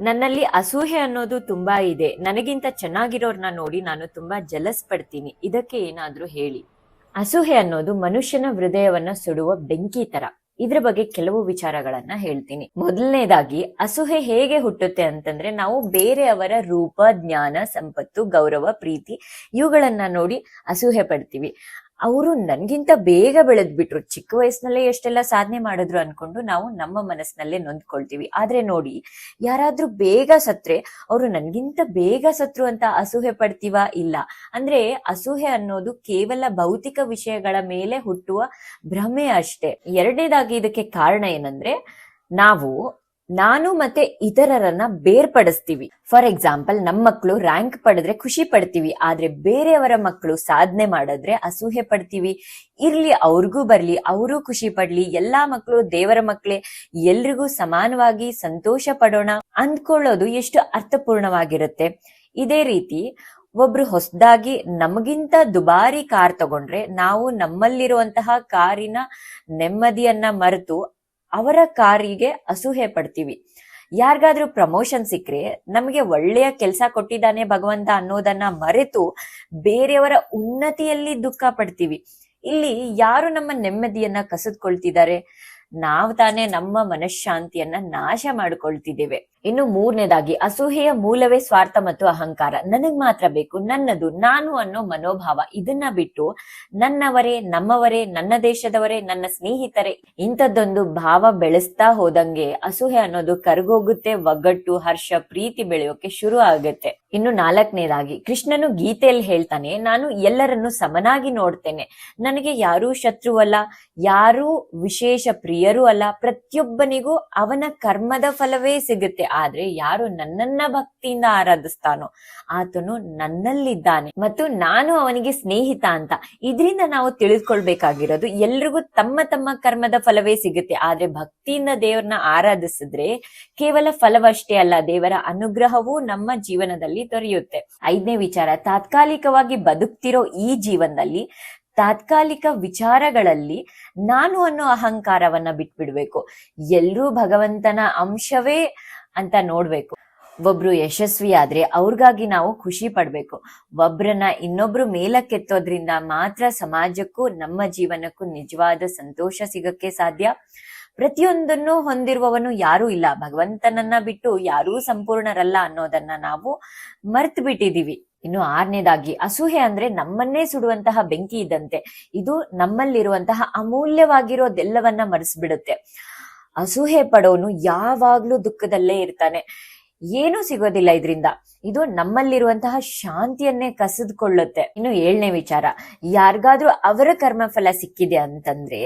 ನನ್ನಲ್ಲಿ ಅಸೂಹೆ ಅನ್ನೋದು ತುಂಬಾ ಇದೆ. ನನಗಿಂತ ಚೆನ್ನಾಗಿರೋರ್ನ ನೋಡಿ ನಾನು ತುಂಬಾ ಜಲಸ್ ಪಡ್ತೀನಿ ಇದಕ್ಕೆ ಏನಾದ್ರೂ ಹೇಳಿ. ಅಸೂಹೆ ಅನ್ನೋದು ಮನುಷ್ಯನ ಹೃದಯವನ್ನ ಸುಡುವ ಬೆಂಕಿ ತರ. ಇದ್ರ ಬಗ್ಗೆ ಕೆಲವು ವಿಚಾರಗಳನ್ನ ಹೇಳ್ತೀನಿ. ಮೊದಲನೇದಾಗಿ ಅಸೂಹೆ ಹೇಗೆ ಹುಟ್ಟುತ್ತೆ ಅಂತಂದ್ರೆ ನಾವು ಬೇರೆಯವರ ರೂಪ, ಜ್ಞಾನ, ಸಂಪತ್ತು, ಗೌರವ, ಪ್ರೀತಿ ಇವುಗಳನ್ನ ನೋಡಿ ಅಸೂಹೆ ಪಡ್ತೀವಿ. ಅವರು ನನ್ಗಿಂತ ಬೇಗ ಬೆಳೆದ್ಬಿಟ್ರು. ಚಿಕ್ಕ ವಯಸ್ಸಿನಲ್ಲೇ ಎಷ್ಟೆಲ್ಲ ಸಾಧನೆ ಮಾಡಿದ್ರು ಅನ್ಕೊಂಡು ನಾವು ನಮ್ಮ ಮನಸ್ಸಿನಲ್ಲೇ ನೊಂದ್ಕೊಳ್ತೀವಿ. ಆದ್ರೆ ನೋಡಿ, ಯಾರಾದ್ರೂ ಬೇಗ ಸತ್ರೆ, ಅವರು ನನ್ಗಿಂತ ಬೇಗ ಸತ್ರು ಅಂತ ಅಸೂಹೆ ಪಡ್ತೀವ? ಇಲ್ಲ. ಅಂದ್ರೆ ಅಸೂಹೆ ಅನ್ನೋದು ಕೇವಲ ಭೌತಿಕ ವಿಷಯಗಳ ಮೇಲೆ ಹುಟ್ಟುವ ಭ್ರಮೆ ಅಷ್ಟೇ. ಎರಡನೇದಾಗಿ ಇದಕ್ಕೆ ಕಾರಣ ಏನಂದ್ರೆ, ನಾವು ನಾನು ಮತ್ತೆ ಇತರರನ್ನ ಬೇರ್ಪಡಿಸ್ತೀವಿ. ಫಾರ್ ಎಕ್ಸಾಂಪಲ್ ನಮ್ಮ ಮಕ್ಕಳು ರ್ಯಾಂಕ್ ಪಡೆದ್ರೆ ಖುಷಿ ಪಡ್ತೀವಿ, ಆದ್ರೆ ಬೇರೆಯವರ ಮಕ್ಕಳು ಸಾಧನೆ ಮಾಡಿದ್ರೆ ಅಸೂಹೆ ಪಡ್ತೀವಿ. ಇರ್ಲಿ, ಅವ್ರಿಗೂ ಬರ್ಲಿ, ಅವರು ಖುಷಿ ಪಡ್ಲಿ, ಎಲ್ಲಾ ಮಕ್ಕಳು ದೇವರ ಮಕ್ಕಳೇ ಎಲ್ರಿಗೂ ಸಮಾನವಾಗಿ ಸಂತೋಷ ಪಡೋಣ ಅಂದ್ಕೊಳ್ಳೋದು ಎಷ್ಟು ಅರ್ಥಪೂರ್ಣವಾಗಿರುತ್ತೆ. ಇದೇ ರೀತಿ, ಒಬ್ರು ಹೊಸದಾಗಿ ನಮಗಿಂತ ದುಬಾರಿ ಕಾರ್ ತಗೊಂಡ್ರೆ ನಾವು ನಮ್ಮಲ್ಲಿರುವಂತಹ ಕಾರಿನ ನೆಮ್ಮದಿಯನ್ನ ಮರೆತು ಅವರ ಕಾರಿಗೆ ಅಸೂಹೆ ಪಡ್ತೀವಿ. ಯಾರಿಗಾದ್ರೂ ಪ್ರಮೋಷನ್ ಸಿಕ್ಕರೆ ನಮಗೆ ಒಳ್ಳೆಯ ಕೆಲಸ ಕೊಟ್ಟಿದ್ದಾನೆ ಭಗವಂತ ಅನ್ನೋದನ್ನ ಮರೆತು ಬೇರೆಯವರ ಉನ್ನತಿಯಲ್ಲಿ ದುಃಖ ಪಡ್ತೀವಿ. ಇಲ್ಲಿ ಯಾರು ನಮ್ಮ ನೆಮ್ಮದಿಯನ್ನ ಕಸಿದ್ಕೊಳ್ತಿದ್ದಾರೆ? ನಾವು ತಾನೇ ನಮ್ಮ ಮನಃಶಾಂತಿಯನ್ನ ನಾಶ ಮಾಡ್ಕೊಳ್ತಿದ್ದೇವೆ. ಇನ್ನು ಮೂರನೇದಾಗಿ ಅಸೂಹೆಯ ಮೂಲವೇ ಸ್ವಾರ್ಥ ಮತ್ತು ಅಹಂಕಾರ. ನನಗ್ ಮಾತ್ರ ಬೇಕು, ನನ್ನದು, ನಾನು ಅನ್ನೋ ಮನೋಭಾವ ಇದನ್ನ ಬಿಟ್ಟು ನನ್ನವರೇ, ನಮ್ಮವರೇ, ನನ್ನ ದೇಶದವರೇ, ನನ್ನ ಸ್ನೇಹಿತರೇ, ಇಂಥದ್ದೊಂದು ಭಾವ ಬೆಳೆಸ್ತಾ ಹೋದಂಗೆ ಅಸೂಹೆ ಅನ್ನೋದು ಕರಗೋಗುತ್ತೆ, ಒಗ್ಗಟ್ಟು, ಹರ್ಷ, ಪ್ರೀತಿ ಬೆಳೆಯೋಕೆ ಶುರು ಆಗುತ್ತೆ. ಇನ್ನು ನಾಲ್ಕನೇದಾಗಿ, ಕೃಷ್ಣನು ಗೀತೆಯಲ್ಲಿ ಹೇಳ್ತಾನೆ, ನಾನು ಎಲ್ಲರನ್ನು ಸಮನಾಗಿ ನೋಡ್ತೇನೆ. ನನಗೆ ಯಾರೂ ಶತ್ರುವಲ್ಲ, ಯಾರೂ ವಿಶೇಷ ಪ್ರಿಯರೂ ಅಲ್ಲ, ಪ್ರತಿಯೊಬ್ಬನಿಗೂ ಅವನ ಕರ್ಮದ ಫಲವೇ ಸಿಗುತ್ತೆ. ಆದ್ರೆ ಯಾರು ನನ್ನನ್ನ ಭಕ್ತಿಯಿಂದ ಆರಾಧಿಸ್ತಾನೋ, ಆತನು ನನ್ನಲ್ಲಿದ್ದಾನೆ ಮತ್ತು ನಾನು ಅವನಿಗೆ ಸ್ನೇಹಿತ ಅಂತ. ಇದರಿಂದ ನಾವು ತಿಳಿದುಕೊಳ್ಬೇಕಾಗಿರೋದು ಎಲ್ರಿಗೂ ತಮ್ಮ ತಮ್ಮ ಕರ್ಮದ ಫಲವೇ ಸಿಗುತ್ತೆ. ಆದ್ರೆ ಭಕ್ತಿಯಿಂದ ದೇವರನ್ನ ಆರಾಧಿಸಿದ್ರೆ ಕೇವಲ ಫಲವಷ್ಟೇ ಅಲ್ಲ, ದೇವರ ಅನುಗ್ರಹವೂ ನಮ್ಮ ಜೀವನದಲ್ಲಿ ದೊರೆಯುತ್ತೆ. ಐದನೇ ವಿಚಾರ, ತಾತ್ಕಾಲಿಕವಾಗಿ ಬದುಕ್ತಿರೋ ಈ ಜೀವನದಲ್ಲಿ ತಾತ್ಕಾಲಿಕ ವಿಚಾರಗಳಲ್ಲಿ ನಾನು ಅನ್ನೋ ಅಹಂಕಾರವನ್ನ ಬಿಟ್ಬಿಡ್ಬೇಕು. ಎಲ್ರೂ ಭಗವಂತನ ಅಂಶವೇ ಅಂತ ನೋಡ್ಬೇಕು. ಒಬ್ರು ಯಶಸ್ವಿ ಆದ್ರೆ ಅವ್ರಿಗಾಗಿ ನಾವು ಖುಷಿ ಪಡ್ಬೇಕು. ಒಬ್ರನ್ನ ಇನ್ನೊಬ್ರು ಮೇಲಕ್ಕೆತ್ತೋದ್ರಿಂದ ಮಾತ್ರ ಸಮಾಜಕ್ಕೂ, ನಮ್ಮ ಜೀವನಕ್ಕೂ ನಿಜವಾದ ಸಂತೋಷ ಸಿಗಕ್ಕೆ ಸಾಧ್ಯ. ಪ್ರತಿಯೊಂದನ್ನು ಹೊಂದಿರುವವನು ಯಾರೂ ಇಲ್ಲ. ಭಗವಂತನನ್ನ ಬಿಟ್ಟು ಯಾರೂ ಸಂಪೂರ್ಣರಲ್ಲ ಅನ್ನೋದನ್ನ ನಾವು ಮರ್ತು ಬಿಟ್ಟಿದೀವಿ ಇನ್ನು ಆರನೇದಾಗಿ. ಅಸೂಹೆ ಅಂದ್ರೆ ನಮ್ಮನ್ನೇ ಸುಡುವಂತಹ ಬೆಂಕಿ ಇದ್ದಂತೆ ಇದು ನಮ್ಮಲ್ಲಿರುವಂತಹ ಅಮೂಲ್ಯವಾಗಿರೋದೆಲ್ಲವನ್ನ ಮರೆಸಿಬಿಡುತ್ತೆ. ಅಸೂಹೆ ಪಡೋನು ಯಾವಾಗ್ಲೂ ದುಃಖದಲ್ಲೇ ಇರ್ತಾನೆ. ಏನೂ ಸಿಗೋದಿಲ್ಲ ಇದರಿಂದ. ಇದು ನಮ್ಮಲ್ಲಿರುವಂತಹ ಶಾಂತಿಯನ್ನೇ ಕಸಿದುಕೊಳ್ಳುತ್ತೆ. ಇನ್ನು ಏಳನೇ ವಿಚಾರ, ಯಾರಿಗಾದ್ರೂ ಅವರ ಕರ್ಮಫಲ ಸಿಕ್ಕಿದೆ ಅಂತಂದ್ರೆ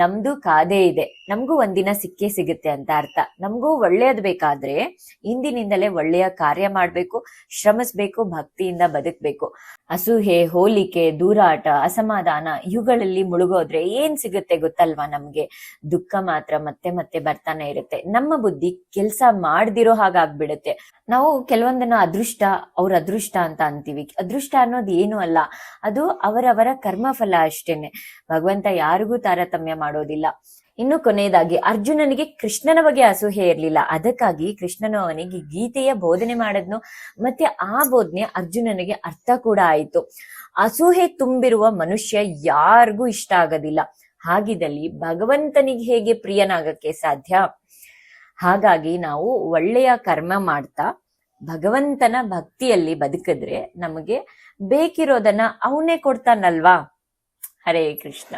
ನಮ್ದು ಕಾದೇ ಇದೆ. ನಮಗೂ ಒಂದಿನ ಸಿಕ್ಕೇ ಸಿಗುತ್ತೆ ಅಂತ ಅರ್ಥ. ನಮಗೂ ಒಳ್ಳೆಯದು ಬೇಕಾದ್ರೆ ಇಂದಿನಿಂದಲೇ ಒಳ್ಳೆಯ ಕಾರ್ಯ ಮಾಡಬೇಕು, ಶ್ರಮಿಸ್ಬೇಕು, ಭಕ್ತಿಯಿಂದ ಬದುಕಬೇಕು. ಅಸೂಹೆ ಹೋಲಿಕೆ, ದೂರಾಟ, ಅಸಮಾಧಾನ, ಇವುಗಳಲ್ಲಿ ಮುಳುಗೋದ್ರೆ ಏನ್ ಸಿಗುತ್ತೆ ಗೊತ್ತಲ್ವಾ ನಮ್ಗೆ? ದುಃಖ ಮಾತ್ರ ಮತ್ತೆ ಮತ್ತೆ ಬರ್ತಾನೆ ಇರುತ್ತೆ. ನಮ್ಮ ಬುದ್ಧಿ ಕೆಲಸ ಮಾಡ್ದಿರೋ ಹಾಗಾಗ್ಬಿಡುತ್ತೆ. ನಾವು ಕೆಲವೊಂದನ್ನ ಅದೃಷ್ಟ, ಅವ್ರ ಅದೃಷ್ಟ ಅಂತ ಅಂತೀವಿ. ಅದೃಷ್ಟ ಅನ್ನೋದು ಏನು ಅಲ್ಲ. ಅದು ಅವರವರ ಕರ್ಮಫಲ ಅಷ್ಟೇನೆ. ಭಗವಂತ ಯಾರಿಗೂ ತಾರತಮ್ಯ ಮಾಡೋದಿಲ್ಲ. ಇನ್ನು ಕೊನೆಯದಾಗಿ, ಅರ್ಜುನನಿಗೆ ಕೃಷ್ಣನ ಬಗ್ಗೆ ಅಸೂಹೆ ಇರಲಿಲ್ಲ. ಅದಕ್ಕಾಗಿ ಕೃಷ್ಣನು ಅವನಿಗೆ ಗೀತೆಯ ಬೋಧನೆ ಮಾಡದ್ನು. ಮತ್ತೆ ಆ ಬೋಧನೆ ಅರ್ಜುನನಿಗೆ ಅರ್ಥ ಕೂಡ ಆಯಿತು. ಅಸೂಹೆ ತುಂಬಿರುವ ಮನುಷ್ಯ ಯಾರಿಗೂ ಇಷ್ಟ ಆಗೋದಿಲ್ಲ. ಹಾಗಿದ್ದಲ್ಲಿ ಭಗವಂತನಿಗೆ ಹೇಗೆ ಪ್ರಿಯನಾಗಕ್ಕೆ ಸಾಧ್ಯ? ಹಾಗಾಗಿ ನಾವು ಒಳ್ಳೆಯ ಕರ್ಮ ಮಾಡ್ತಾ ಭಗವಂತನ ಭಕ್ತಿಯಲ್ಲಿ ಬದುಕಿದ್ರೆ ನಮಗೆ ಬೇಕಿರೋದನ್ನ ಅವನೇ ಕೊಡ್ತಾನಲ್ವಾ? ಹರೇ ಕೃಷ್ಣ.